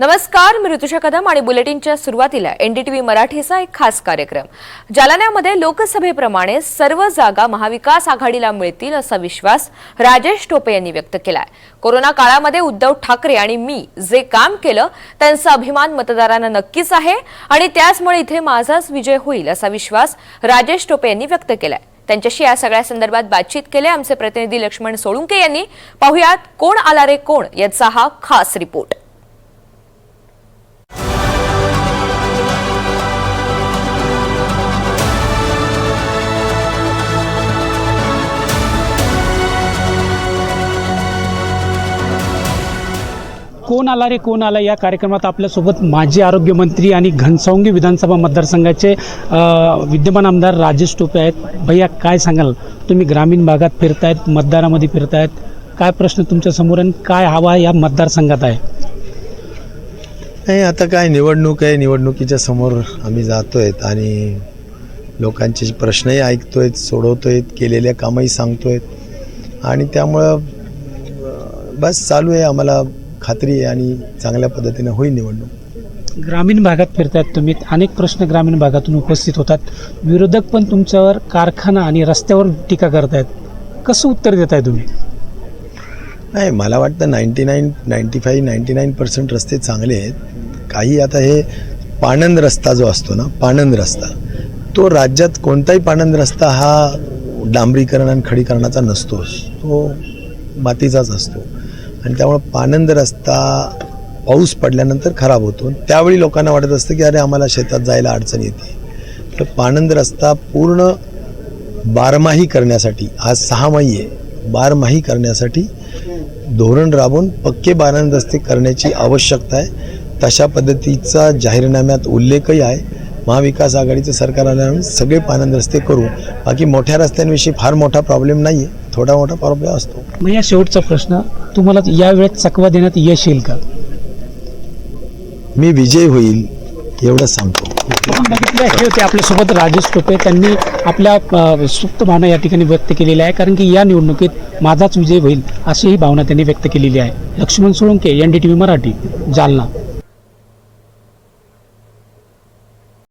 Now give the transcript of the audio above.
नमस्कार मी ऋतुषा कदम आणि बुलेटिनच्या सुरुवातीला एनडीटीव्ही मराठीचा एक खास कार्यक्रम. जालन्यामध्ये लोकसभेप्रमाणे सर्व जागा महाविकास आघाडीला मिळतील असा विश्वास राजेश टोपे यांनी व्यक्त केलाय. कोरोना काळामध्ये उद्धव ठाकरे आणि मी जे काम केलं त्यांचा अभिमान मतदारांना नक्कीच आहे आणि त्याचमुळे इथे माझाच विजय होईल असा विश्वास राजेश टोपे यांनी व्यक्त केलाय. त्यांच्याशी या सगळ्या संदर्भात बातचीत केले आमचे प्रतिनिधी लक्ष्मण सोळुंके यांनी. पाहुयात कोण आला रे कोण याचा हा खास रिपोर्ट. कोण आला रे कोण आला? या कार्यक्रमात आपल्यासोबत माजी आरोग्यमंत्री आणि घनसावंगी विधानसभा मतदारसंघाचे विद्यमान आमदार राजेश टोपे आहेत. भैया काय सांगाल? तुम्ही ग्रामीण भागात फिरतायत मतदारामध्ये फिरतायत. काय प्रश्न तुमच्यासमोर आणि काय हवा या मतदारसंघात आहे? नाही आता काय निवडणूक आहे निवडणुकीच्या समोर आम्ही जातो आहेत आणि लोकांचे प्रश्नही ऐकतोय सोडवतो आहेत केलेल्या कामही आहेत आणि त्यामुळं बस चालू आहे आम्हाला खात्री आहे आणि चांगल्या पद्धतीनं होईल निवडणूक. ग्रामीण भागात फिरतायत तुम्ही अनेक प्रश्न ग्रामीण भागातून उपस्थित होतात. विरोधक पण तुमच्यावर कारखाना आणि रस्त्यावर टीका करतायत. कसं उत्तर देताय तुम्ही? नाही मला वाटतं ninety nine ninety five ninety nine percent रस्ते चांगले आहेत. काही आता हे पाणंद रस्ता जो असतो ना पाणंद रस्ता तो राज्यात कोणताही पाणंद रस्ता हा डांबरीकरण आणि खडीकरणाचा नसतोच. तो मातीचाच असतो. आणि त्यामुळं पानंद रस्ता पाऊस पडल्यानंतर खराब होतो. त्यावेळी लोकांना वाटत असतं की अरे आम्हाला शेतात जायला अडचण येते. तर पानंद रस्ता पूर्ण बारमाही करण्यासाठी आज सहामाही आहे बारमाही करण्यासाठी धोरण राबवून पक्के बारांद रस्ते करण्याची आवश्यकता आहे. तशा पद्धतीचा जाहीरनाम्यात उल्लेखही आहे. महाविकास आघाडीचं सरकार आल्यानंतर सगळे पानंद रस्ते करू. बाकी मोठ्या रस्त्यांविषयी फार मोठा प्रॉब्लेम नाही आहे थोडा मोठा प्रॉब्लेम असतो. मग या शेवटचा प्रश्न तुम्हाला या वेळेत चकवा देण्यात यश येईल का? मी विजय होईल एवढंच सांगतो. आपण बघितलं हे होते आपल्यासोबत राजेश टोपे. त्यांनी आपल्या अ, सुप्त भावना या ठिकाणी व्यक्त केलेल्या आहे कारण की या निवडणुकीत माझाच विजय होईल अशी ही भावना त्यांनी व्यक्त केलेली आहे. Laxman Solanke N D T V Marathi Jalna.